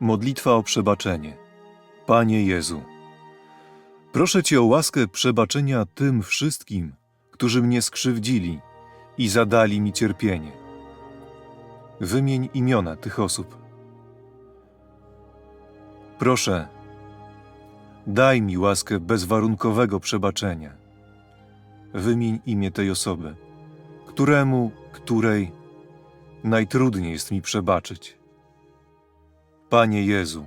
Modlitwa o przebaczenie. Panie Jezu, proszę Cię o łaskę przebaczenia tym wszystkim, którzy mnie skrzywdzili i zadali mi cierpienie. Wymień imiona tych osób. Proszę, daj mi łaskę bezwarunkowego przebaczenia. Wymień imię tej osoby, któremu, której najtrudniej jest mi przebaczyć. Panie Jezu,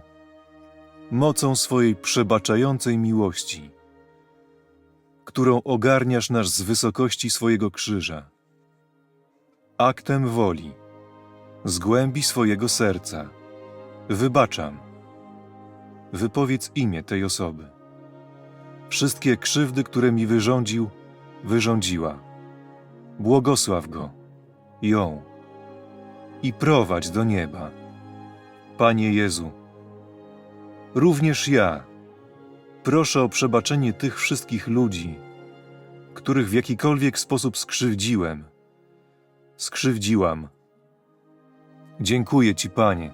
mocą swojej przebaczającej miłości, którą ogarniasz nas z wysokości swojego krzyża, aktem woli, z głębi swojego serca, wybaczam. Wypowiedz imię tej osoby. Wszystkie krzywdy, które mi wyrządził, wyrządziła. Błogosław go, ją i prowadź do nieba. Panie Jezu, również ja proszę o przebaczenie tych wszystkich ludzi, których w jakikolwiek sposób skrzywdziłem, skrzywdziłam. Dziękuję Ci, Panie,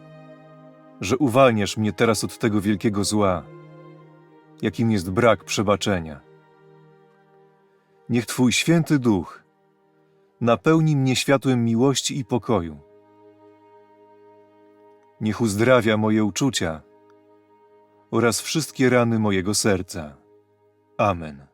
że uwalniasz mnie teraz od tego wielkiego zła, jakim jest brak przebaczenia. Niech Twój święty duch napełni mnie światłem miłości i pokoju. Niech uzdrawia moje uczucia oraz wszystkie rany mojego serca. Amen.